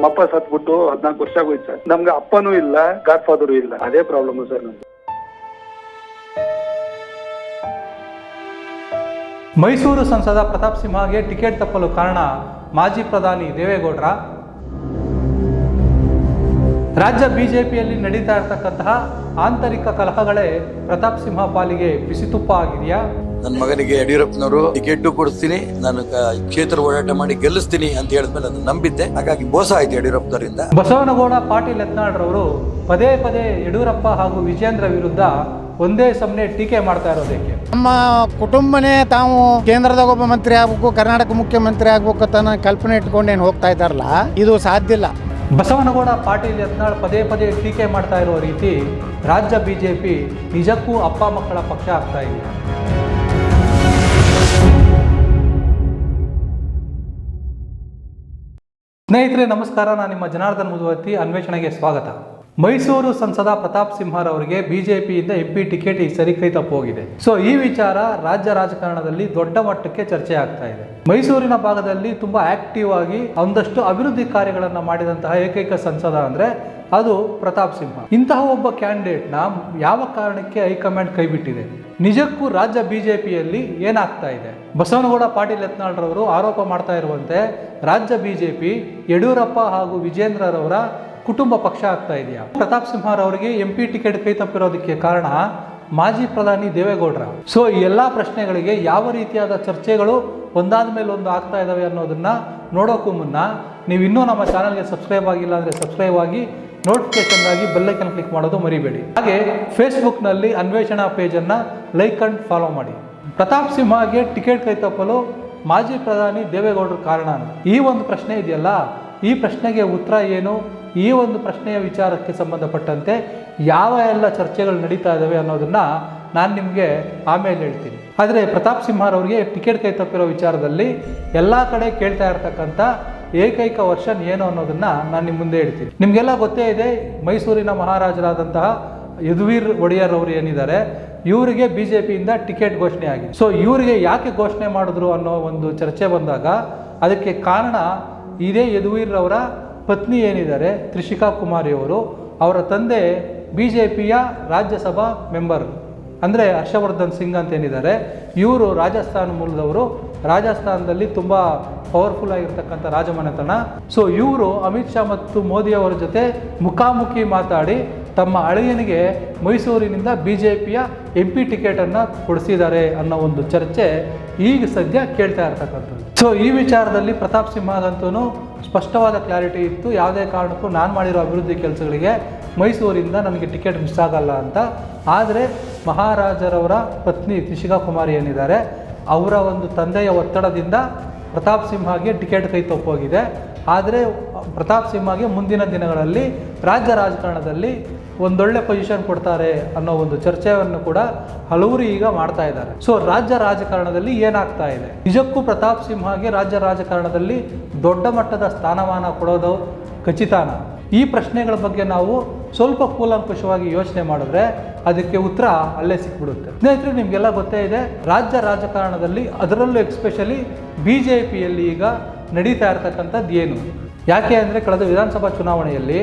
ನಮ್ಮ ಅಪ್ಪ ಸತ್ಬಿಟ್ಟು ಹದಿನಾಲ್ಕು ವರ್ಷ ಆಗೋಯ್ತು ಸರ್. ನಮ್ಗೆ ಅಪ್ಪನೂ ಇಲ್ಲ ಗಾಡ್ ಫಾದರ್ ಇಲ್ಲ. ಅದೇ ಪ್ರಾಬ್ಲಮ್ ಸರ್ ಮೈಸೂರು ಸಂಸದ ಪ್ರತಾಪ್ ಸಿಂಹಗೆ ಟಿಕೆಟ್ ತಪ್ಪಲು ಕಾರಣ ಮಾಜಿ ಪ್ರಧಾನಿ ದೇವೇಗೌಡರ. ರಾಜ್ಯ ಬಿಜೆಪಿಯಲ್ಲಿ ನಡೀತಾ ಇರತಕ್ಕಂತಹ ಆಂತರಿಕ ಕಲಹಗಳೇ ಪ್ರತಾಪ್ ಸಿಂಹ ಪಾಲಿಗೆ ಬಿಸಿತುಪ್ಪ ಆಗಿದೆಯಾ? ನನ್ನ ಮಗನಿಗೆ ಯಡಿಯೂರಪ್ಪನವರು ಟಿಕೆಟ್ ಕೊಡಿಸ್ತೀನಿ ನಾನು ಕ್ಷೇತ್ರ ಓಡಾಟ ಮಾಡಿ ಗೆಲ್ಲಿಸ್ತೀನಿ ಅಂತ ಹೇಳಿದ್ಮೇಲೆ ಅದನ್ನ ನಂಬಿದ್ದೆ. ಹಾಗಾಗಿ ಮೋಸ ಆಯ್ತು ಯಡಿಯೂರಪ್ಪನವರಿಂದ. ಬಸವನಗೌಡ ಪಾಟೀಲ್ ಯತ್ನಾಳ್ರವರು ಪದೇ ಪದೇ ಯಡಿಯೂರಪ್ಪ ಹಾಗೂ ವಿಜೇಂದ್ರ ವಿರುದ್ಧ ಒಂದೇ ಸಮನೆ ಟೀಕೆ ಮಾಡ್ತಾ ಇರೋದಕ್ಕೆ. ನಮ್ಮ ಕುಟುಂಬನೇ ತಾವು ಕೇಂದ್ರದಾಗ ಒಬ್ಬ ಮಂತ್ರಿ ಆಗ್ಬೇಕು ಕರ್ನಾಟಕ ಮುಖ್ಯಮಂತ್ರಿ ಆಗ್ಬೇಕು ತನ್ನ ಕಲ್ಪನೆ ಇಟ್ಕೊಂಡು ಏನು ಹೋಗ್ತಾ ಇದ್ದಾರಲ್ಲ ಇದು ಸಾಧ್ಯ ಇಲ್ಲ. ಬಸವನಗೌಡ ಪಾಟೀಲ್ ಯತ್ನಾಳ್ ಪದೇ ಪದೇ ಟೀಕೆ ಮಾಡ್ತಾ ಇರೋ ರೀತಿ ರಾಜ್ಯ ಬಿಜೆಪಿ ನಿಜಕ್ಕೂ ಅಪ್ಪ ಮಕ್ಕಳ ಪಕ್ಷ ಆಗ್ತಾ ಇದೆ. ಸ್ನೇಹಿತರೆ ನಮಸ್ಕಾರ. ನಾನು ನಿಮ್ಮ ಜನಾರ್ದನ್ ಮುದುವತ್ತಿ ಅನ್ವೇಷಣೆಗೆ ಸ್ವಾಗತ. ಮೈಸೂರು ಸಂಸದ ಪ್ರತಾಪ್ ಸಿಂಹರವರಿಗೆ ಬಿಜೆಪಿಯಿಂದ ಎಂ ಪಿ ಟಿಕೆಟ್ ಈ ಸರಿ ಕೈ ತಪ್ಪೋಗಿದೆ. ಸೊ ಈ ವಿಚಾರ ರಾಜ್ಯ ರಾಜಕಾರಣದಲ್ಲಿ ದೊಡ್ಡ ಮಟ್ಟಕ್ಕೆ ಚರ್ಚೆ ಆಗ್ತಾ ಇದೆ. ಮೈಸೂರಿನ ಭಾಗದಲ್ಲಿ ತುಂಬಾ ಆಕ್ಟಿವ್ ಆಗಿ ಒಂದಷ್ಟು ಅಭಿವೃದ್ಧಿ ಕಾರ್ಯಗಳನ್ನು ಮಾಡಿದಂತಹ ಏಕೈಕ ಸಂಸದ ಅಂದ್ರೆ ಅದು ಪ್ರತಾಪ್ ಸಿಂಹ. ಇಂತಹ ಒಬ್ಬ ಕ್ಯಾಂಡಿಡೇಟ್ನ ಯಾವ ಕಾರಣಕ್ಕೆ ಹೈಕಮಾಂಡ್ ಕೈಬಿಟ್ಟಿದೆ ನಿಜಕ್ಕೂ ರಾಜ್ಯ ಬಿಜೆಪಿಯಲ್ಲಿ ಏನಾಗ್ತಾ ಇದೆ? ಬಸವನಗೌಡ, ಪಾಟೀಲ್ ಯತ್ನಾಳ್ರವರು ಆರೋಪ ಮಾಡ್ತಾ ಇರುವಂತೆ ರಾಜ್ಯ ಬಿಜೆಪಿ ಯಡಿಯೂರಪ್ಪ ಹಾಗೂ ವಿಜೇಂದ್ರರವರ ಕುಟುಂಬ ಪಕ್ಷ ಆಗ್ತಾ ಇದೆಯಾ? ಪ್ರತಾಪ್ ಸಿಂಹರವರಿಗೆ ಎಂ ಪಿ ಟಿಕೆಟ್ ಕೈ ತಪ್ಪಿರೋದಕ್ಕೆ ಕಾರಣ ಮಾಜಿ ಪ್ರಧಾನಿ ದೇವೇಗೌಡರ. ಸೊ ಈ ಎಲ್ಲ ಪ್ರಶ್ನೆಗಳಿಗೆ ಯಾವ ರೀತಿಯಾದ ಚರ್ಚೆಗಳು ಒಂದಾದ ಮೇಲೆ ಒಂದು ಆಗ್ತಾ ಇದ್ದಾವೆ ಅನ್ನೋದನ್ನ ನೋಡೋಕ್ಕೂ ಮುನ್ನ ನೀವು ಇನ್ನೂ ನಮ್ಮ ಚಾನಲ್ಗೆ ಸಬ್ಸ್ಕ್ರೈಬ್ ಆಗಿಲ್ಲ ಅಂದರೆ ಸಬ್ಸ್ಕ್ರೈಬ್ ಆಗಿ ನೋಟಿಫಿಕೇಶನ್ಗಾಗಿ ಬೆಲ್ಲೈಕನ್ ಕ್ಲಿಕ್ ಮಾಡೋದು ಮರಿಬೇಡಿ. ಹಾಗೆ ಫೇಸ್ಬುಕ್ನಲ್ಲಿ ಅನ್ವೇಷಣಾ ಪೇಜನ್ನು ಲೈಕ್ ಅಂಡ್ ಫಾಲೋ ಮಾಡಿ. ಪ್ರತಾಪ್ ಸಿಂಹಗೆ ಟಿಕೆಟ್ ಕೈ ತಪ್ಪಲು ಮಾಜಿ ಪ್ರಧಾನಿ ದೇವೇಗೌಡರು ಕಾರಣ ಈ ಒಂದು ಪ್ರಶ್ನೆ ಇದೆಯಲ್ಲ? ಈ ಪ್ರಶ್ನೆಗೆ ಉತ್ತರ ಏನು? ಈ ಒಂದು ಪ್ರಶ್ನೆಯ ವಿಚಾರಕ್ಕೆ ಸಂಬಂಧಪಟ್ಟಂತೆ ಯಾವ ಎಲ್ಲ ಚರ್ಚೆಗಳು ನಡೀತಾ ಇದ್ದಾವೆ ಅನ್ನೋದನ್ನು ನಾನು ನಿಮಗೆ ಆಮೇಲೆ ಹೇಳ್ತೀನಿ. ಆದರೆ ಪ್ರತಾಪ್ ಸಿಂಹರವರಿಗೆ ಟಿಕೆಟ್ ಕೈ ತಪ್ಪಿರೋ ವಿಚಾರದಲ್ಲಿ ಎಲ್ಲ ಕಡೆ ಕೇಳ್ತಾ ಇರ್ತಕ್ಕಂಥ ಏಕೈಕ ವರ್ಷನ್ ಏನು ಅನ್ನೋದನ್ನು ನಾನು ನಿಮ್ಮ ಮುಂದೆ ಹೇಳ್ತೀನಿ. ನಿಮಗೆಲ್ಲ ಗೊತ್ತೇ ಇದೆ, ಮೈಸೂರಿನ ಮಹಾರಾಜರಾದಂತಹ ಯದುವೀರ್ ಒಡೆಯರ್ ಅವರು ಏನಿದ್ದಾರೆ, ಇವರಿಗೆ ಬಿ ಜೆ ಪಿಯಿಂದ ಟಿಕೆಟ್ ಘೋಷಣೆ ಆಗಿದೆ. ಸೊ ಇವರಿಗೆ ಯಾಕೆ ಘೋಷಣೆ ಮಾಡಿದ್ರು ಅನ್ನೋ ಒಂದು ಚರ್ಚೆ ಬಂದಾಗ, ಅದಕ್ಕೆ ಕಾರಣ ಇದೇ ಯದುವೀರ್ ಅವರ ಪತ್ನಿ ಏನಿದ್ದಾರೆ, ತ್ರಿಷಿಕಾ ಕುಮಾರಿ ಅವರು ತಂದೆ ಬಿ ಜೆ ಪಿಯ ರಾಜ್ಯಸಭಾ ಮೆಂಬರ್. ಅಂದರೆ ಹರ್ಷವರ್ಧನ್ ಸಿಂಗ್ ಅಂತ ಏನಿದ್ದಾರೆ, ಇವರು ರಾಜಸ್ಥಾನ ಮೂಲದವರು. ರಾಜಸ್ಥಾನದಲ್ಲಿ ತುಂಬ ಪವರ್ಫುಲ್ ಆಗಿರ್ತಕ್ಕಂಥ ರಾಜಮನೆತನ. ಸೊ ಇವರು ಅಮಿತ್ ಶಾ ಮತ್ತು ಮೋದಿ ಅವರ ಜೊತೆ ಮುಖಾಮುಖಿ ಮಾತಾಡಿ ತಮ್ಮ ಅಳಿಯನಿಗೆ ಮೈಸೂರಿನಿಂದ ಬಿ ಜೆ ಪಿಯ ಎಂ ಪಿ ಟಿಕೆಟನ್ನು ಕೊಡಿಸಿದ್ದಾರೆ ಅನ್ನೋ ಒಂದು ಚರ್ಚೆ ಈಗ ಸದ್ಯ ಕೇಳ್ತಾ ಇರ್ತಕ್ಕಂಥದ್ದು. ಸೊ ಈ ವಿಚಾರದಲ್ಲಿ ಪ್ರತಾಪ್ ಸಿಂಹಗಂತೂ ಸ್ಪಷ್ಟವಾದ ಕ್ಲಾರಿಟಿ ಇತ್ತು. ಯಾವುದೇ ಕಾರಣಕ್ಕೂ ನಾನು ಮಾಡಿರೋ ಅಭಿವೃದ್ಧಿ ಕೆಲಸಗಳಿಗೆ ಮೈಸೂರಿಂದ ನನಗೆ ಟಿಕೆಟ್ ಮಿಸ್ ಆಗಲ್ಲ ಅಂತ. ಆದರೆ ಮಹಾರಾಜರವರ ಪತ್ನಿ ತ್ರಿಷಿಕಾ ಕುಮಾರಿ ಏನಿದ್ದಾರೆ, ಅವರ ಒಂದು ತಂದೆಯ ಒತ್ತಡದಿಂದ ಪ್ರತಾಪ್ ಸಿಂಹಗೆ ಟಿಕೆಟ್ ಕೈ ತಪ್ಪೋಗಿದೆ ಆದರೆ ಪ್ರತಾಪ್ ಸಿಂಹಗೆ ಮುಂದಿನ ದಿನಗಳಲ್ಲಿ ರಾಜ್ಯ ರಾಜಕಾರಣದಲ್ಲಿ ಒಂದೊಳ್ಳೆ ಪೊಸಿಷನ್ ಕೊಡ್ತಾರೆ ಅನ್ನೋ ಒಂದು ಚರ್ಚೆಯನ್ನು ಕೂಡ ಹಲವರು ಈಗ ಮಾಡ್ತಾ ಇದ್ದಾರೆ. ಸೊ ರಾಜ್ಯ ರಾಜಕಾರಣದಲ್ಲಿ ಏನಾಗ್ತಾ ಇದೆ? ನಿಜಕ್ಕೂ ಪ್ರತಾಪ್ ಸಿಂಹಗೆ ರಾಜ್ಯ ರಾಜಕಾರಣದಲ್ಲಿ ದೊಡ್ಡ ಮಟ್ಟದ ಸ್ಥಾನಮಾನ ಕೊಡೋದು ಖಚಿತಾನ. ಈ ಪ್ರಶ್ನೆಗಳ ಬಗ್ಗೆ ನಾವು ಸ್ವಲ್ಪ ಕೂಲಂಕುಷವಾಗಿ ಯೋಚನೆ ಮಾಡಿದ್ರೆ ಅದಕ್ಕೆ ಉತ್ತರ ಅಲ್ಲೇ ಸಿಕ್ಬಿಡುತ್ತೆ. ಸ್ನೇಹಿತರೆ, ನಿಮಗೆಲ್ಲ ಗೊತ್ತೇ ಇದೆ, ರಾಜ್ಯ ರಾಜಕಾರಣದಲ್ಲಿ ಅದರಲ್ಲೂ ಎಕ್ಸ್ಪೆಷಲಿ ಬಿ ಜೆ ಪಿಯಲ್ಲಿ ಈಗ ನಡೀತಾ ಇರ್ತಕ್ಕಂಥದ್ದು ಏನು? ಯಾಕೆ ಅಂದರೆ, ಕಳೆದ ವಿಧಾನಸಭಾ ಚುನಾವಣೆಯಲ್ಲಿ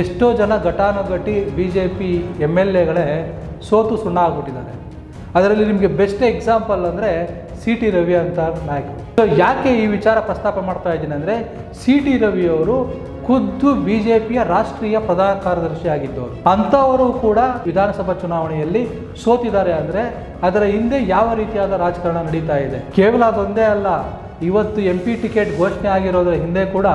ಎಷ್ಟೋ ಜನ ಘಟಾನುಘಟಿ B J P M L ಎಗಳೇ ಸೋತು ಸುಣ್ಣ ಆಗ್ಬಿಟ್ಟಿದ್ದಾರೆ ಅದರಲ್ಲಿ ನಿಮಗೆ ಬೆಸ್ಟ್ ಎಕ್ಸಾಂಪಲ್ ಅಂದರೆ ಸಿ ಟಿ ರವಿ ಅಂತ ನಾಯಕ. ಸೊ ಯಾಕೆ ಈ ವಿಚಾರ ಪ್ರಸ್ತಾಪ ಮಾಡ್ತಾ ಇದ್ದೀನಿ ಅಂದರೆ ಸಿ ಟಿ ರವಿಯವರು ಖುದ್ದು ಬಿ ಜೆ ಪಿಯ ರಾಷ್ಟ್ರೀಯ ಪ್ರಧಾನ ಕಾರ್ಯದರ್ಶಿ ಆಗಿದ್ದವರು. ಅಂಥವರು ಕೂಡ ವಿಧಾನಸಭಾ ಚುನಾವಣೆಯಲ್ಲಿ ಸೋತಿದ್ದಾರೆ ಅಂದರೆ ಅದರ ಹಿಂದೆ ಯಾವ ರೀತಿಯಾದ ರಾಜಕಾರಣ ನಡೀತಾ ಇದೆ. ಕೇವಲ ಅದೊಂದೇ ಅಲ್ಲ, ಇವತ್ತು ಎಂ ಪಿ ಟಿಕೆಟ್ ಘೋಷಣೆ ಆಗಿರೋದ್ರ ಹಿಂದೆ ಕೂಡ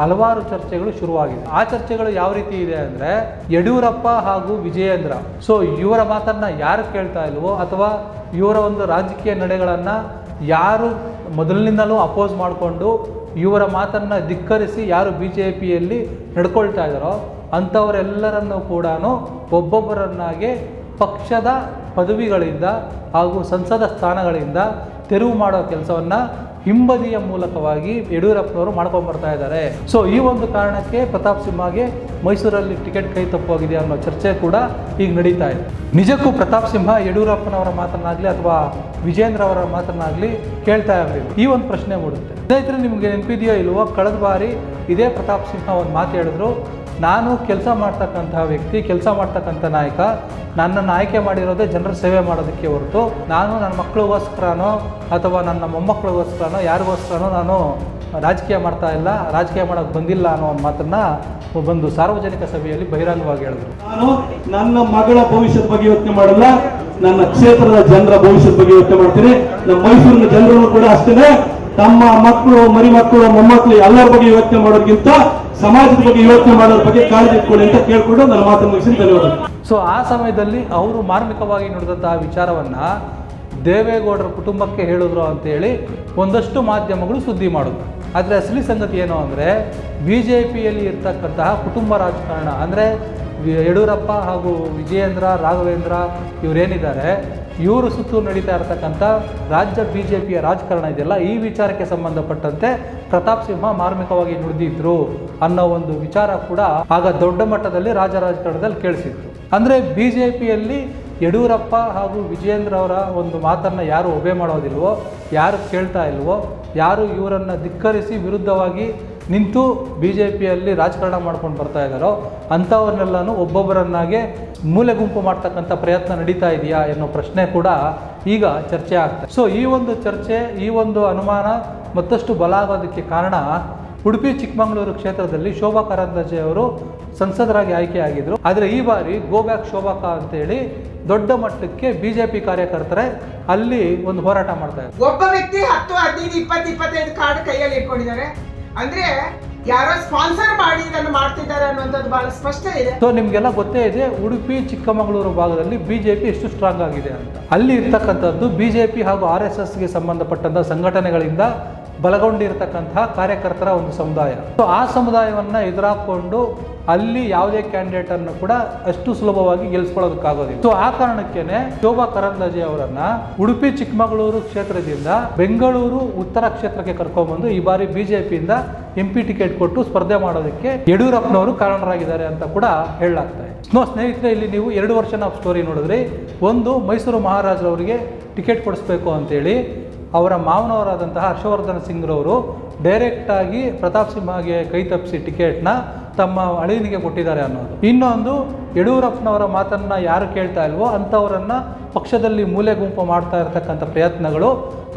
ಹಲವಾರು ಚರ್ಚೆಗಳು ಶುರುವಾಗಿದೆ ಆ ಚರ್ಚೆಗಳು ಯಾವ ರೀತಿ ಇದೆ ಅಂದರೆ ಯಡಿಯೂರಪ್ಪ ಹಾಗೂ ವಿಜಯೇಂದ್ರ. ಸೊ ಇವರ ಮಾತನ್ನ ಯಾರು ಕೇಳ್ತಾ ಇಲ್ವೋ ಅಥವಾ ಇವರ ಒಂದು ರಾಜಕೀಯ ನಡೆಗಳನ್ನು ಯಾರು ಮೊದಲಿನಿಂದಲೂ ಅಪೋಸ್ ಮಾಡಿಕೊಂಡು ಇವರ ಮಾತನ್ನು ಧಿಕ್ಕರಿಸಿ ಯಾರು ಬಿ ಜೆ ಪಿಯಲ್ಲಿ ನಡ್ಕೊಳ್ತಾ ಇದ್ದಾರೋ ಅಂಥವರೆಲ್ಲರನ್ನು ಕೂಡ ಒಬ್ಬೊಬ್ಬರನ್ನಾಗಿ ಪಕ್ಷದ ಪದವಿಗಳಿಂದ ಹಾಗೂ ಸಂಸದ ಸ್ಥಾನಗಳಿಂದ ತೆರವು ಮಾಡೋ ಕೆಲಸವನ್ನು ಹಿಂಬದಿಯ ಮೂಲಕವಾಗಿ ಯಡಿಯೂರಪ್ಪನವರು ಮಾಡ್ಕೊಂಡು ಬರ್ತಾ ಇದ್ದಾರೆ. ಸೊ ಈ ಒಂದು ಕಾರಣಕ್ಕೆ ಪ್ರತಾಪ್ ಸಿಂಹಗೆ ಮೈಸೂರಲ್ಲಿ ಟಿಕೆಟ್ ಕೈ ತಪ್ಪೋಗಿದೆ ಅನ್ನೋ ಚರ್ಚೆ ಕೂಡ ಈಗ ನಡೀತಾ ಇದೆ. ನಿಜಕ್ಕೂ ಪ್ರತಾಪ್ ಸಿಂಹ ಯಡಿಯೂರಪ್ಪನವರ ಮಾತನ್ನಾಗಲಿ ಅಥವಾ ವಿಜೇಂದ್ರ ಅವರ ಮಾತನ್ನಾಗಲಿ ಕೇಳ್ತಾ ಇರಲಿಲ್ಲ ಈ ಒಂದು ಪ್ರಶ್ನೆ ಮೂಡುತ್ತೆ. ಸ್ನೇಹಿತರೆ, ನಿಮಗೆ ನೆನಪಿದೆಯೋ ಇಲ್ವೋ, ಕಳೆದ ಬಾರಿ ಇದೇ ಪ್ರತಾಪ್ ಸಿಂಹ ಒಂದು ಮಾತು ಹೇಳಿದ್ರು. ನಾನು ಕೆಲಸ ಮಾಡ್ತಕ್ಕಂಥ ವ್ಯಕ್ತಿ, ಕೆಲಸ ಮಾಡ್ತಕ್ಕಂಥ ನಾಯಕ, ನನ್ನನ್ನು ಆಯ್ಕೆ ಮಾಡಿರೋದೇ ಜನರ ಸೇವೆ ಮಾಡೋದಕ್ಕೆ ಹೊರತು ನಾನು ನನ್ನ ಮಕ್ಕಳಿಗೋಸ್ಕರನೋ ಅಥವಾ ನನ್ನ ಮೊಮ್ಮಕ್ಕಳಿಗೋಸ್ಕರನೋ, ಯಾರಿಗೋಸ್ಕರನೋ ನಾನು ರಾಜಕೀಯ ಮಾಡ್ತಾ ಇಲ್ಲ, ರಾಜಕೀಯ ಮಾಡೋಕ್ಕೆ ಬಂದಿಲ್ಲ ಅನ್ನೋ ಮಾತನ್ನು ಒಂದು ಸಾರ್ವಜನಿಕ ಸಭೆಯಲ್ಲಿ ಬಹಿರಂಗವಾಗಿ ಹೇಳಿದ್ರು. ನಾನು ನನ್ನ ಮಗಳ ಭವಿಷ್ಯದ ಬಗ್ಗೆ ಯೋಚನೆ ಮಾಡಲ್ಲ, ನನ್ನ ಕ್ಷೇತ್ರದ ಜನರ ಭವಿಷ್ಯದ ಬಗ್ಗೆ ಯೋಚನೆ ಮಾಡ್ತೀನಿ. ನಮ್ಮ ಮೈಸೂರಿನ ಜನರನ್ನು ಕೂಡ ಅಷ್ಟೇ ತಮ್ಮ ಮಕ್ಕಳು ಮರಿ ಮಕ್ಕಳು ಮೊಮ್ಮಕ್ಕಳು ಎಲ್ಲರ ಬಗ್ಗೆ ಯೋಚನೆ ಮಾಡೋದಕ್ಕಿಂತ ಸಮಾಜದ ಬಗ್ಗೆ ಯೋಚನೆ ಮಾಡೋದ್ರ ಬಗ್ಗೆ ಕಾಳಜಿ ಇಟ್ಕೊಳ್ಳಿ ಅಂತ ಕೇಳ್ಕೊಂಡು ನನ್ನ ಮಾತನ್ನು ಮುಗಿಸಿ ಧನ್ಯವಾದ ಸೊ ಆ ಸಮಯದಲ್ಲಿ ಅವರು ಮಾರ್ಮಿಕವಾಗಿ ನುಡಿದಂತಹ ವಿಚಾರವನ್ನ ದೇವೇಗೌಡರ ಕುಟುಂಬಕ್ಕೆ ಹೇಳಿದ್ರು ಅಂತೇಳಿ ಒಂದಷ್ಟು ಮಾಧ್ಯಮಗಳು ಸುದ್ದಿ ಮಾಡೋದು ಆದರೆ ಅಸಲಿ ಸಂಗತಿ ಏನು ಅಂದರೆ ಬಿ ಜೆ ಪಿಯಲ್ಲಿ ಇರ್ತಕ್ಕಂತಹ ಕುಟುಂಬ ರಾಜಕಾರಣ ಅಂದರೆ ಯಡಿಯೂರಪ್ಪ ಹಾಗೂ ವಿಜಯೇಂದ್ರ, ರಾಘವೇಂದ್ರ ಇವರೇನಿದ್ದಾರೆ ಇವರು ಸುತ್ತು ನಡೀತಾ ಇರತಕ್ಕಂಥ ರಾಜ್ಯ ಬಿ ಜೆ ಪಿಯ ರಾಜಕಾರಣ ಇದೆಯಲ್ಲ, ಈ ವಿಚಾರಕ್ಕೆ ಸಂಬಂಧಪಟ್ಟಂತೆ ಪ್ರತಾಪ್ ಸಿಂಹ ಮಾರ್ಮಿಕವಾಗಿ ನುಡಿದಿದ್ರು ಅನ್ನೋ ಒಂದು ವಿಚಾರ ಕೂಡ ಆಗ ದೊಡ್ಡ ಮಟ್ಟದಲ್ಲಿ ರಾಜ ರಾಜಕಾರಣದಲ್ಲಿ ಕೇಳಿಸಿತ್ತು ಅಂದರೆ ಬಿ ಜೆ ಪಿಯಲ್ಲಿ ಯಡಿಯೂರಪ್ಪ ಹಾಗೂ ವಿಜಯೇಂದ್ರ ಅವರ ಒಂದು ಮಾತನ್ನು ಯಾರು ಒಬೆ ಮಾಡೋದಿಲ್ವೋ, ಯಾರು ಕೇಳ್ತಾ ಇಲ್ವೋ, ಯಾರು ಇವರನ್ನು ಧಿಕ್ಕರಿಸಿ ವಿರುದ್ಧವಾಗಿ ನಿಂತು ಬಿ ಜೆ ಪಿಯಲ್ಲಿ ರಾಜಕಾರಣ ಮಾಡ್ಕೊಂಡು ಬರ್ತಾ ಇದ್ದಾರೋ ಅಂಥವ್ರನ್ನೆಲ್ಲನೂ ಒಬ್ಬೊಬ್ಬರನ್ನಾಗೆ ಮೂಲೆ ಗುಂಪು ಮಾಡ್ತಕ್ಕಂಥ ಪ್ರಯತ್ನ ನಡೀತಾ ಇದೆಯಾ ಎನ್ನೋ ಪ್ರಶ್ನೆ ಕೂಡ ಈಗ ಚರ್ಚೆ ಆಗ್ತದೆ ಸೊ ಈ ಒಂದು ಚರ್ಚೆ, ಈ ಒಂದು ಅನುಮಾನ ಮತ್ತಷ್ಟು ಬಲ ಆಗೋದಕ್ಕೆ ಕಾರಣ ಉಡುಪಿ, ಚಿಕ್ಕಮಗಳೂರು ಕ್ಷೇತ್ರದಲ್ಲಿ ಶೋಭಾ ಕರಂದ್ಲಾಜೆ ಅವರು ಸಂಸದರಾಗಿ ಆಯ್ಕೆಯಾಗಿದ್ದರು ಆದರೆ ಈ ಬಾರಿ ಗೋ ಬ್ಯಾಕ್ ಶೋಭಾಕ ಅಂತೇಳಿ ದೊಡ್ಡ ಮಟ್ಟಕ್ಕೆ ಬಿ ಜೆ ಪಿ ಕಾರ್ಯಕರ್ತರೆ ಅಲ್ಲಿ ಒಂದು ಹೋರಾಟ ಮಾಡ್ತಾ ಇದ್ದಾರೆ. ಒಬ್ಬ ವ್ಯಕ್ತಿ ಹತ್ತು, ಹದಿನೈದು, ಇಪ್ಪತ್ತು, ಇಪ್ಪತ್ತೈದು ಕಾರ್ಡ್ ಕೈಯಲ್ಲಿ ಇಟ್ಕೊಂಡಿದ್ದಾರೆ. ಅಂದ್ರೆ ಯಾರೋ ಸ್ಪಾನ್ಸರ್ ಮಾಡಿ ಇದನ್ನು ಮಾಡ್ತಿದ್ದಾರೆ ಅನ್ನುವಂಥದ್ದು ಬಹಳ ಸ್ಪಷ್ಟ ಇದೆ. ಸೊ ನಿಮಗೆಲ್ಲ ಗೊತ್ತೇ ಇದೆ, ಉಡುಪಿ, ಚಿಕ್ಕಮಗಳೂರು ಭಾಗದಲ್ಲಿ ಬಿಜೆಪಿ ಎಷ್ಟು ಸ್ಟ್ರಾಂಗ್ ಆಗಿದೆ ಅಂತ. ಅಲ್ಲಿ ಇರ್ತಕ್ಕಂಥದ್ದು ಬಿಜೆಪಿ ಹಾಗೂ ಆರ್ ಎಸ್ ಎಸ್ಗೆ ಸಂಬಂಧಪಟ್ಟಂಥ ಸಂಘಟನೆಗಳಿಂದ ಬಲಗೊಂಡಿರ್ತಕ್ಕಂತಹ ಕಾರ್ಯಕರ್ತರ ಒಂದು ಸಮುದಾಯ. ಸೊ ಆ ಸಮುದಾಯವನ್ನು ಎದುರಾಕೊಂಡು ಅಲ್ಲಿ ಯಾವುದೇ ಕ್ಯಾಂಡಿಡೇಟ್ ಅನ್ನು ಕೂಡ ಅಷ್ಟು ಸುಲಭವಾಗಿ ಗೆಲ್ಸ್ಕೊಳ್ಳೋದಕ್ಕಾಗೋದಿಲ್ಲ. ಸೊ ಆ ಕಾರಣಕ್ಕೇನೆ ಶೋಭಾ ಕರಂದ್ಲಾಜೆ ಅವರನ್ನ ಉಡುಪಿ ಚಿಕ್ಕಮಗಳೂರು ಕ್ಷೇತ್ರದಿಂದ ಬೆಂಗಳೂರು ಉತ್ತರ ಕ್ಷೇತ್ರಕ್ಕೆ ಕರ್ಕೊಂಡ್ಬಂದು ಈ ಬಾರಿ ಬಿಜೆಪಿಯಿಂದ ಎಂ ಪಿ ಟಿಕೆಟ್ ಕೊಟ್ಟು ಸ್ಪರ್ಧೆ ಮಾಡೋದಕ್ಕೆ ಯಡಿಯೂರಪ್ಪನವರು ಕಾರಣರಾಗಿದ್ದಾರೆ ಅಂತ ಕೂಡ ಹೇಳಲಾಗ್ತಾ ಇದೆ. ಸ್ನೋ ಸ್ನೇಹಿತರೆ, ಇಲ್ಲಿ ನೀವು ಎರಡು ವರ್ಷ ನಾವು ಸ್ಟೋರಿ ನೋಡಿದ್ರಿ. ಒಂದು ಮೈಸೂರು ಮಹಾರಾಜರವರಿಗೆ ಟಿಕೆಟ್ ಕೊಡಿಸ್ಬೇಕು ಅಂತೇಳಿ. ಅವರ ಮಾವನವರಾದಂತಹ ಹರ್ಷವರ್ಧನ ಸಿಂಗ್ರವರು ಡೈರೆಕ್ಟಾಗಿ ಪ್ರತಾಪ್ ಸಿಂಹಗೆ ಕೈ ತಪ್ಪಿಸಿ ಟಿಕೆಟ್ನ ತಮ್ಮ ಅಳಿಯನಿಗೆ ಕೊಟ್ಟಿದ್ದಾರೆ ಅನ್ನೋದು. ಇನ್ನೊಂದು, ಯಡಿಯೂರಪ್ಪನವರ ಮಾತನ್ನು ಯಾರು ಕೇಳ್ತಾ ಇಲ್ವೋ ಅಂಥವರನ್ನು ಪಕ್ಷದಲ್ಲಿ ಮೂಲೆ ಗುಂಪು ಮಾಡ್ತಾ ಇರತಕ್ಕಂಥ ಪ್ರಯತ್ನಗಳು,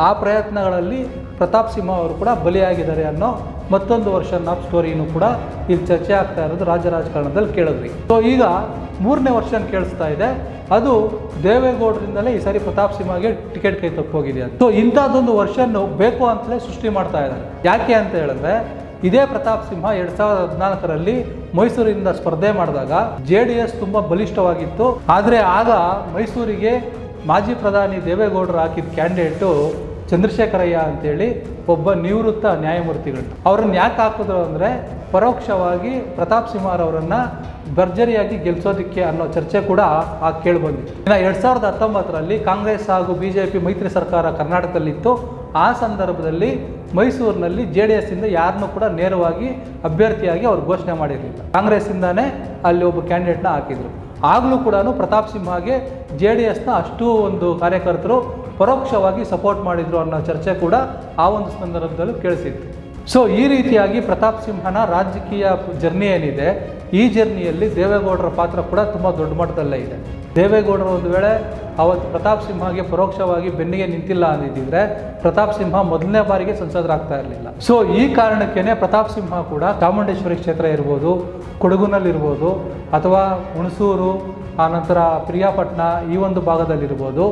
ಆ ಪ್ರಯತ್ನಗಳಲ್ಲಿ ಪ್ರತಾಪ್ ಸಿಂಹ ಅವರು ಕೂಡ ಬಲಿಯಾಗಿದ್ದಾರೆ ಅನ್ನೋ ಮತ್ತೊಂದು ವರ್ಷನ್ ನಾಪ್ ಸ್ಟೋರಿನೂ ಕೂಡ ಇಲ್ಲಿ ಚರ್ಚೆ ಆಗ್ತಾ ಇರೋದು ರಾಜ್ಯ ರಾಜಕಾರಣದಲ್ಲಿ ಕೇಳಿದ್ವಿ. ಸೊ ಈಗ ಮೂರನೇ ವರ್ಷನ್ ಕೇಳಿಸ್ತಾ ಇದೆ. ಅದು ದೇವೇಗೌಡರಿಂದಲೇ ಈ ಸಾರಿ ಪ್ರತಾಪ್ ಸಿಂಹಗೆ ಟಿಕೆಟ್ ಕೈ ತಪ್ಪೋಗಿದೆ ಅಂತ. ಸೊ ಇಂಥದ್ದೊಂದು ವರ್ಷನ್ನು ಬೇಕು ಅಂತಲೇ ಸೃಷ್ಟಿ ಮಾಡ್ತಾ ಇದ್ದಾರೆ. ಯಾಕೆ ಅಂತ ಹೇಳಿದ್ರೆ ಇದೇ ಪ್ರತಾಪ್ ಸಿಂಹ ಎರಡ್ ಸಾವಿರದ ಹದಿನಾಲ್ಕರಲ್ಲಿ ಮೈಸೂರಿನಿಂದ ಸ್ಪರ್ಧೆ ಮಾಡಿದಾಗ ಜೆ ಡಿ ಎಸ್ ತುಂಬ ಬಲಿಷ್ಠವಾಗಿತ್ತು. ಆದರೆ ಆಗ ಮೈಸೂರಿಗೆ ಮಾಜಿ ಪ್ರಧಾನಿ ದೇವೇಗೌಡರು ಹಾಕಿದ ಕ್ಯಾಂಡಿಡೇಟು ಚಂದ್ರಶೇಖರಯ್ಯ ಅಂತೇಳಿ ಒಬ್ಬ ನಿವೃತ್ತ ನ್ಯಾಯಮೂರ್ತಿಗಳು. ಅವ್ರನ್ನ ಯಾಕೆ ಹಾಕಿದ್ರು ಅಂದರೆ ಪರೋಕ್ಷವಾಗಿ ಪ್ರತಾಪ್ ಸಿಂಹರವರನ್ನು ಭರ್ಜರಿಯಾಗಿ ಗೆಲ್ಲಿಸೋದಿಕ್ಕೆ ಅನ್ನೋ ಚರ್ಚೆ ಕೂಡ ಆ ಕೇಳಿಬಂದಿತ್ತು. ಇನ್ನು ಎರಡು ಸಾವಿರದ ಹತ್ತೊಂಬತ್ತರಲ್ಲಿ ಕಾಂಗ್ರೆಸ್ ಹಾಗೂ ಬಿ ಜೆ ಪಿ ಮೈತ್ರಿ ಸರ್ಕಾರ ಕರ್ನಾಟಕದಲ್ಲಿತ್ತು. ಆ ಸಂದರ್ಭದಲ್ಲಿ ಮೈಸೂರಿನಲ್ಲಿ ಜೆ ಡಿ ಎಸ್ಸಿಂದ ಯಾರನ್ನೂ ಕೂಡ ನೇರವಾಗಿ ಅಭ್ಯರ್ಥಿಯಾಗಿ ಅವರು ಘೋಷಣೆ ಮಾಡಿರಲಿಲ್ಲ. ಕಾಂಗ್ರೆಸ್ಸಿಂದಾನೇ ಅಲ್ಲಿ ಒಬ್ಬ ಕ್ಯಾಂಡಿಡೇಟ್ನ ಹಾಕಿದರು. ಆಗಲೂ ಕೂಡ ಪ್ರತಾಪ್ ಸಿಂಹಗೆ ಜೆ ಡಿ ಎಸ್ನ ಅಷ್ಟು ಒಂದು ಕಾರ್ಯಕರ್ತರು ಪರೋಕ್ಷವಾಗಿ ಸಪೋರ್ಟ್ ಮಾಡಿದರು ಅನ್ನೋ ಚರ್ಚೆ ಕೂಡ ಆ ಒಂದು ಸಂದರ್ಭದಲ್ಲೂ ಕೇಳಿಸಿತ್ತು. ಸೊ ಈ ರೀತಿಯಾಗಿ ಪ್ರತಾಪ್ ಸಿಂಹನ ರಾಜಕೀಯ ಜರ್ನಿ ಏನಿದೆ, ಈ ಜರ್ನಿಯಲ್ಲಿ ದೇವೇಗೌಡರ ಪಾತ್ರ ಕೂಡ ತುಂಬ ದೊಡ್ಡ ಮಟ್ಟದಲ್ಲೇ ಇದೆ. ದೇವೇಗೌಡರು ಒಂದು ವೇಳೆ ಅವತ್ತು ಪ್ರತಾಪ್ ಸಿಂಹಗೆ ಪರೋಕ್ಷವಾಗಿ ಬೆನ್ನಿಗೆ ನಿಂತಿಲ್ಲ ಅಂದಿದ್ದಿದ್ರೆ ಪ್ರತಾಪ್ ಸಿಂಹ ಮೊದಲನೇ ಬಾರಿಗೆ ಸಂಸದರಾಗ್ತಾ ಇರಲಿಲ್ಲ. ಸೊ ಈ ಕಾರಣಕ್ಕೇನೆ ಪ್ರತಾಪ್ ಸಿಂಹ ಕೂಡ ಚಾಮುಂಡೇಶ್ವರಿ ಕ್ಷೇತ್ರ ಇರ್ಬೋದು, ಕೊಡಗುನಲ್ಲಿರ್ಬೋದು, ಅಥವಾ ಹುಣಸೂರು ಆನಂತರ ಪ್ರಿಯಾಪಟ್ಟಣ ಈ ಒಂದು ಭಾಗದಲ್ಲಿರ್ಬೋದು.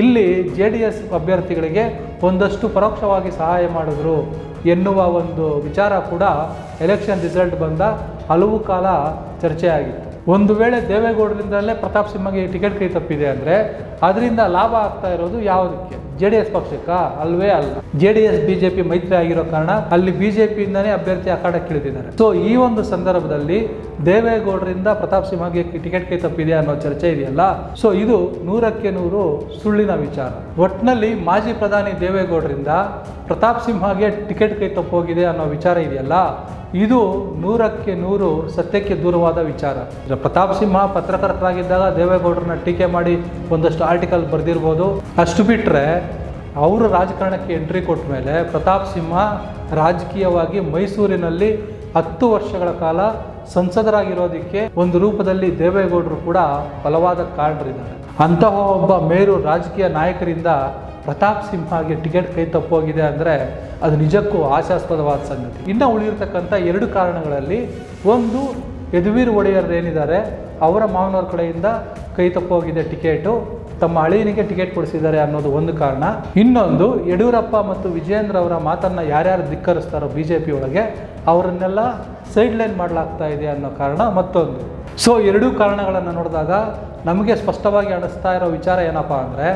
ಇಲ್ಲಿ ಜೆ ಡಿ ಎಸ್ ಅಭ್ಯರ್ಥಿಗಳಿಗೆ ಒಂದಷ್ಟು ಪರೋಕ್ಷವಾಗಿ ಸಹಾಯ ಮಾಡಿದ್ರು ಎನ್ನುವ ಒಂದು ವಿಚಾರ ಕೂಡ ಎಲೆಕ್ಷನ್ ರಿಸಲ್ಟ್ ಬಂದ ಹಲವು ಕಾಲ ಚರ್ಚೆ ಆಗಿತ್ತು ಒಂದು ವೇಳೆ ದೇವೇಗೌಡರಿಂದಲೇ ಪ್ರತಾಪ್ ಸಿಂಹಗೆ ಟಿಕೆಟ್ ಕೈ ತಪ್ಪಿದೆ ಅಂದರೆ ಅದರಿಂದ ಲಾಭ ಆಗ್ತಾ ಇರೋದು ಯಾವುದಕ್ಕೆ? ಜೆ ಡಿ ಎಸ್ ಪಕ್ಷಕ್ಕ? ಅಲ್ವೇ ಅಲ್ಲ. J D S, B J P ಮೈತ್ರಿ ಆಗಿರೋ ಕಾರಣ ಅಲ್ಲಿ ಬಿ ಜೆ ಪಿಯಿಂದನೇ ಅಭ್ಯರ್ಥಿ ಅಖಾಡಕ್ಕೆ ಇಳಿದಿದ್ದಾರೆ ಸೊ ಈ ಒಂದು ಸಂದರ್ಭದಲ್ಲಿ ದೇವೇಗೌಡರಿಂದ ಪ್ರತಾಪ್ ಸಿಂಹಗೆ ಟಿಕೆಟ್ ಕೈ ತಪ್ಪಿದೆ ಅನ್ನೋ ಚರ್ಚೆ ಇದೆಯಲ್ಲ? ಸೊ ಇದು ನೂರಕ್ಕೆ ನೂರು ಸುಳ್ಳಿನ ವಿಚಾರ. ಒಟ್ಟಿನಲ್ಲಿ ಮಾಜಿ ಪ್ರಧಾನಿ ದೇವೇಗೌಡರಿಂದ ಪ್ರತಾಪ್ ಸಿಂಹಗೆ ಟಿಕೆಟ್ ಕೈ ತಪ್ಪೋಗಿದೆ ಅನ್ನೋ ವಿಚಾರ ಇದೆಯಲ್ಲ? ಇದು ನೂರಕ್ಕೆ ನೂರು ಸತ್ಯಕ್ಕೆ ದೂರವಾದ ವಿಚಾರ. ಪ್ರತಾಪ್ ಸಿಂಹ ಪತ್ರಕರ್ತರಾಗಿದ್ದಾಗ ದೇವೇಗೌಡರನ್ನ ಟೀಕೆ ಮಾಡಿ ಒಂದಷ್ಟು ಆರ್ಟಿಕಲ್ ಬರೆದಿರ್ಬೋದು. ಅಷ್ಟು ಬಿಟ್ಟರೆ ಅವರು ರಾಜಕಾರಣಕ್ಕೆ ಎಂಟ್ರಿ ಕೊಟ್ಟ ಮೇಲೆ ಪ್ರತಾಪ್ ಸಿಂಹ ರಾಜಕೀಯವಾಗಿ ಮೈಸೂರಿನಲ್ಲಿ ಹತ್ತು ವರ್ಷಗಳ ಕಾಲ ಸಂಸದರಾಗಿರೋದಕ್ಕೆ ಒಂದು ರೂಪದಲ್ಲಿ ದೇವೇಗೌಡರು ಕೂಡ ಬಲವಾದ ಕಾರಣರಿದ್ದಾರೆ. ಅಂತಹ ಒಬ್ಬ ಮೇರು ರಾಜಕೀಯ ನಾಯಕರಿಂದ ಪ್ರತಾಪ್ ಸಿಂಹಗೆ ಟಿಕೆಟ್ ಕೈ ತಪ್ಪೋಗಿದೆ ಅಂದರೆ ಅದು ನಿಜಕ್ಕೂ ಆಶಾಸ್ಪದವಾದ ಸಂಗತಿ. ಇನ್ನು ಉಳಿದಿರ್ತಕ್ಕಂಥ ಎರಡು ಕಾರಣಗಳಲ್ಲಿ ಒಂದು, ಯದುವೀರ್ ಒಡೆಯರ್ ಏನಿದ್ದಾರೆ, ಅವರ ಮಾವನವ್ರ ಕಡೆಯಿಂದ ಕೈ ತಪ್ಪೋಗಿದೆ ಟಿಕೆಟು, ತಮ್ಮ ಅಳಿಯನಿಗೆ ಟಿಕೆಟ್ ಕೊಡಿಸಿದ್ದಾರೆ ಅನ್ನೋದು ಒಂದು ಕಾರಣ. ಇನ್ನೊಂದು, ಯಡಿಯೂರಪ್ಪ ಮತ್ತು ವಿಜಯೇಂದ್ರ ಅವರ ಮಾತನ್ನು ಯಾರ್ಯಾರು ಧಿಕ್ಕರಿಸ್ತಾರೋ ಬಿ ಜೆ ಪಿ ಒಳಗೆ ಅವರನ್ನೆಲ್ಲ ಸೈಡ್ ಲೈನ್ ಮಾಡಲಾಗ್ತಾ ಇದೆ ಅನ್ನೋ ಕಾರಣ ಮತ್ತೊಂದು. ಸೊ ಎರಡೂ ಕಾರಣಗಳನ್ನು ನೋಡಿದಾಗ ನಮಗೆ ಸ್ಪಷ್ಟವಾಗಿ ಅನಿಸ್ತಾ ಇರೋ ವಿಚಾರ ಏನಪ್ಪ ಅಂದರೆ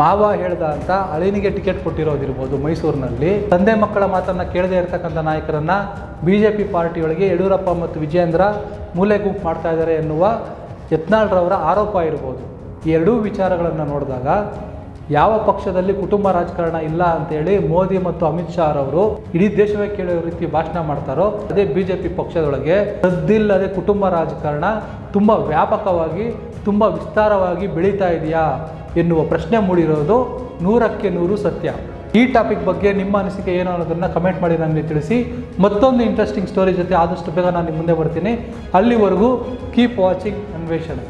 ಮಾವ ಹೇಳ್ದ ಅಂತ ಅಳಿನಿಗೆ ಟಿಕೆಟ್ ಕೊಟ್ಟಿರೋದಿರ್ಬೋದು ಮೈಸೂರಿನಲ್ಲಿ. ತಂದೆ ಮಕ್ಕಳ ಮಾತನ್ನು ಕೇಳದೇ ಇರತಕ್ಕಂಥ ನಾಯಕರನ್ನ ಬಿ ಜೆ ಪಿ ಪಾರ್ಟಿಯೊಳಗೆ ಯಡಿಯೂರಪ್ಪ ಮತ್ತು ವಿಜೇಂದ್ರ ಮೂಲೆ ಗುಂಪು ಮಾಡ್ತಾ ಇದ್ದಾರೆ ಎನ್ನುವ ಯತ್ನಾಳ್ರವರ ಆರೋಪ ಇರ್ಬೋದು. ಈ ಎರಡೂ ವಿಚಾರಗಳನ್ನು ನೋಡಿದಾಗ ಯಾವ ಪಕ್ಷದಲ್ಲಿ ಕುಟುಂಬ ರಾಜಕಾರಣ ಇಲ್ಲ ಅಂತೇಳಿ ಮೋದಿ ಮತ್ತು ಅಮಿತ್ ಶಾ ರವರು ಇಡೀ ದೇಶವೇ ಕೇಳೋ ರೀತಿ ಭಾಷಣ ಮಾಡ್ತಾರೋ, ಅದೇ ಬಿ ಜೆ ಪಿ ಪಕ್ಷದೊಳಗೆ ಸದ್ದಿಲ್ಲದೆ ಕುಟುಂಬ ರಾಜಕಾರಣ ತುಂಬ ವ್ಯಾಪಕವಾಗಿ ತುಂಬ ವಿಸ್ತಾರವಾಗಿ ಬೆಳೀತಾ ಇದೆಯಾ ಎನ್ನುವ ಪ್ರಶ್ನೆ ಮೂಡಿರೋದು ನೂರಕ್ಕೆ ನೂರು ಸತ್ಯ. ಈ ಟಾಪಿಕ್ ಬಗ್ಗೆ ನಿಮ್ಮ ಅನಿಸಿಕೆ ಏನು ಅನ್ನೋದನ್ನು ಕಮೆಂಟ್ ಮಾಡಿ ನನಗೆ ತಿಳಿಸಿ. ಮತ್ತೊಂದು ಇಂಟ್ರೆಸ್ಟಿಂಗ್ ಸ್ಟೋರಿ ಜೊತೆ ಆದಷ್ಟು ಬೇಗ ನಾನು ನಿಮ್ಮ ಮುಂದೆ ಬರ್ತೀನಿ. ಅಲ್ಲಿವರೆಗೂ ಕೀಪ್ ವಾಚಿಂಗ್ ಅನ್ವೇಷಣೆ.